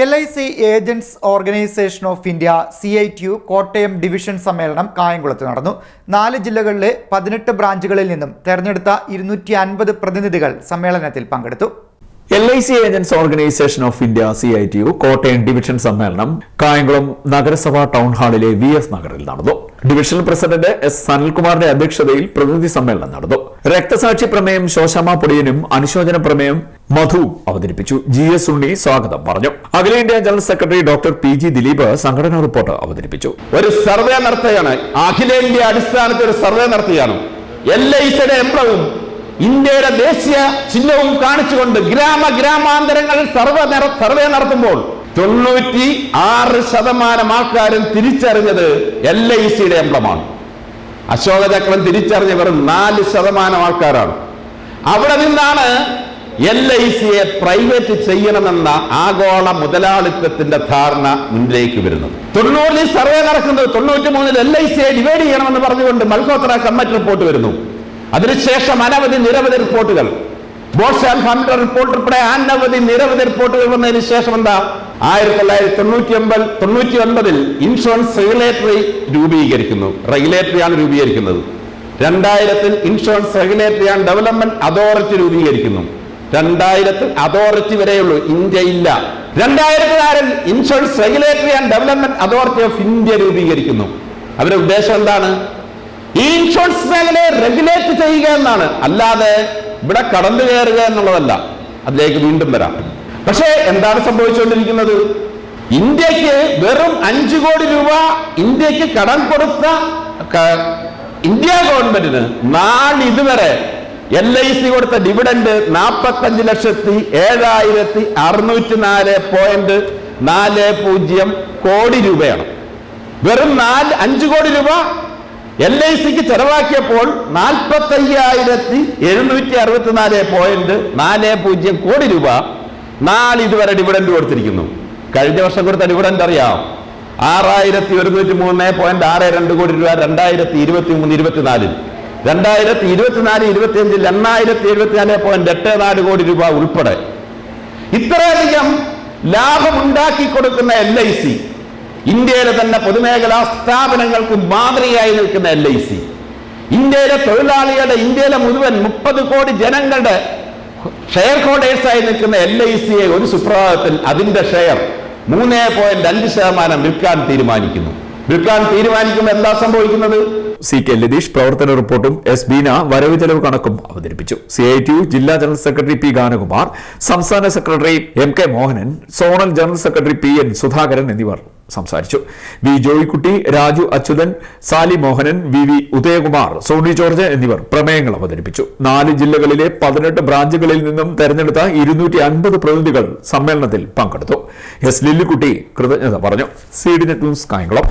L I C agents organisation of India C I T U Kottayam division സമ്മേളനം കായംകുളത്ത് നടന്നു. നാല് ജില്ലകളിലെ പതിനെട്ട് ബ്രാഞ്ചുകളിൽ നിന്നും തെരഞ്ഞെടുത്ത ഇരുന്നൂറ്റി അൻപത് പ്രതിനിധികൾ സമ്മേളനത്തിൽ പങ്കെടുത്തു. L I C agents organisation of India C I T U Kottayam division സമ്മേളനം കായംകുളം നഗരസഭാ ടൗൺ ഹാളിലെ വി എസ് നഗറിൽ നടന്നു. ഡിവിഷണൽ പ്രസിഡന്റ് എസ് സനൽകുമാറിന്റെ അധ്യക്ഷതയിൽ പ്രതിനിധി സമ്മേളനം നടന്നു. രക്തസാക്ഷി പ്രമേയം ശോശാമ പൊടിയനും അനുശോചന പ്രമേയം മധു അവതരിപ്പിച്ചു. ജി എസ് ഉണ്ണി സ്വാഗതം പറഞ്ഞു. അഖിലേന്ത്യാ general secretary doctor P G Dileep സംഘടനാ റിപ്പോർട്ട് അവതരിപ്പിച്ചു. ഒരു സർവേ നടത്തുകയാണ് അഖിലേന്ത്യാ അടിസ്ഥാനത്തിൽ ഒരു സർവേ നടത്തുകയാണ് എൽ ഐ സിയുടെ എംബ്ലവും ഇന്ത്യയുടെ ദേശീയ ചിഹ്നവും കാണിച്ചുകൊണ്ട് ഗ്രാമ ഗ്രാമാന്തരങ്ങളിൽ സർവേ സർവേ നടത്തുമ്പോൾ തൊണ്ണൂറ്റി ആറ് ശതമാനം ആൾക്കാരും തിരിച്ചറിഞ്ഞത് എൽ ഐ സിയുടെ എംബ്ലമാണ് അശോകചക്രം തിരിച്ചറിഞ്ഞ വെറും നാല് ശതമാനം ആൾക്കാരാണ്. അവിടെ നിന്നാണ് എൽ ഐ സിയെ പ്രൈവറ്റ് ചെയ്യണമെന്ന ആഗോള മുതലാളിത്തത്തിന്റെ ധാരണ മുന്നിലേക്ക് വരുന്നത്. തൊണ്ണൂറിൽ സർവേ നടക്കുന്നത് തൊണ്ണൂറ്റി മൂന്നിൽ എൽ ഐ സിയെ ഡിവൈഡ് ചെയ്യണമെന്ന് പറഞ്ഞുകൊണ്ട് മൽഹോത്ര കമ്മിറ്റി റിപ്പോർട്ട് വരുന്നു. അതിനുശേഷം അനവധി നിരവധി റിപ്പോർട്ടുകൾ ബോസ് ആൻഡ് റിപ്പോർട്ട് ഉൾപ്പെടെ അനവധി നിരവധി റിപ്പോർട്ടുകൾ വന്നതിന് ശേഷം എന്താ? ആയിരത്തി തൊള്ളായിരത്തി തൊണ്ണൂറ്റി ഒമ്പത് തൊണ്ണൂറ്റി ഒൻപതിൽ ഇൻഷുറൻസ് റെഗുലേറ്ററി രൂപീകരിക്കുന്നു. റെഗുലേറ്ററിയാണ് രൂപീകരിക്കുന്നത്. രണ്ടായിരത്തിൽ insurance regulatory and development authority രൂപീകരിക്കുന്നു. രണ്ടായിരത്തിൽ അതോറിറ്റി വരെയുള്ളൂ. ഇന്ത്യ ഇല്ല. രണ്ടായിരത്തി ആറിൽ insurance regulatory and development authority of India രൂപീകരിക്കുന്നു. അവരുടെ ഉദ്ദേശം എന്താണ്? ഈ ഇൻഷുറൻസ് മേഖലയെ റെഗുലേറ്റ് ചെയ്യുക എന്നാണ്. അല്ലാതെ ഇവിടെ കടന്നു കയറുക എന്നുള്ളതല്ല. അതിലേക്ക് വീണ്ടും വരാം. പക്ഷേ എന്താണ് സംഭവിച്ചുകൊണ്ടിരിക്കുന്നത്? ഇന്ത്യയ്ക്ക് വെറും അഞ്ചു കോടി രൂപ ഇന്ത്യയ്ക്ക് കടം കൊടുത്ത ഇന്ത്യ ഗവൺമെന്റിന് നാളെ ഇതുവരെ എൽ ഐ സി കൊടുത്ത ഡിവിഡന്റ് നാൽപ്പത്തഞ്ച് ലക്ഷത്തി ഏഴായിരത്തി അറുന്നൂറ്റി നാല് പോയിന്റ് നാല് പൂജ്യം കോടി രൂപയാണ്. വെറും നാല് അഞ്ച് കോടി രൂപ എൽ ഐ സിക്ക് ചെലവാക്കിയപ്പോൾ നാൽപ്പത്തി അയ്യായിരത്തി എഴുന്നൂറ്റി അറുപത്തിനാല് പോയിന്റ് നാല് പൂജ്യം കോടി രൂപ നാല് ഇതുവരെ ഡിവിഡന്റ് കൊടുത്തിരിക്കുന്നു. കഴിഞ്ഞ വർഷം കൊടുത്ത ഡിവിഡന്റ് അറിയാം. ആറായിരത്തി ഒരുന്നൂറ്റി മൂന്ന് പോയിന്റ് ആറ് രണ്ട് കോടി രൂപ രണ്ടായിരത്തി ഇരുപത്തി മൂന്ന് ഇരുപത്തിനാലിൽ. രണ്ടായിരത്തി ഇരുപത്തിനാല് ഇരുപത്തി അഞ്ചിൽ എണ്ണായിരത്തി എഴുപത്തിനാല് പോയിന്റ് എട്ട് നാല് കോടി രൂപ ഉൾപ്പെടെ ഇത്രയധികം ലാഭമുണ്ടാക്കി കൊടുക്കുന്ന എൽ ഐ സി ഇന്ത്യയിലെ തന്നെ പൊതുമേഖലാ സ്ഥാപനങ്ങൾക്ക് മാതൃകയായി നിൽക്കുന്ന എൽ ഐ സി ഇന്ത്യയിലെ തൊഴിലാളികളുടെ ഇന്ത്യയിലെ മുഴുവൻ മുപ്പത് കോടി ജനങ്ങളുടെ ഷെയർ ഹോൾഡേഴ്സായി നിൽക്കുന്ന എൽ ഐ സിയെ ഒരു സുപ്രഭാതത്തിൽ അതിന്റെ ഷെയർ മൂന്ന് പോയിന്റ് അഞ്ച് ശതമാനം വിൽക്കാൻ തീരുമാനിക്കുന്നു. വിൽക്കാൻ തീരുമാനിക്കുമ്പോൾ എന്താ സംഭവിക്കുന്നത്? സി കെ ലതീഷ് പ്രവർത്തന റിപ്പോർട്ടും എസ് ബീന വരവ് ചെലവ് കണക്കും അവതരിപ്പിച്ചു. സി ഐ ടി യു ജില്ലാ ജനറൽ സെക്രട്ടറി പി ഗാനകുമാർ സംസ്ഥാന secretary M K Mohanan zonal general secretary P N Sudhakaran എന്നിവർ സംസാരിച്ചു. V Joykutty Raju Achuthan Sali Mohanan V V Udayakumar Soni George എന്നിവർ പ്രമേയങ്ങൾ അവതരിപ്പിച്ചു. നാല് ജില്ലകളിലെ പതിനെട്ട് ബ്രാഞ്ചുകളിൽ നിന്നും തെരഞ്ഞെടുത്ത ഇരുന്നൂറ്റി അൻപത് പ്രതിനിധികൾ സമ്മേളനത്തിൽ പങ്കെടുത്തു. എസ് ലില്ലിക്കുട്ടി കൃതജ്ഞത പറഞ്ഞു. C D net news Kayamkulam.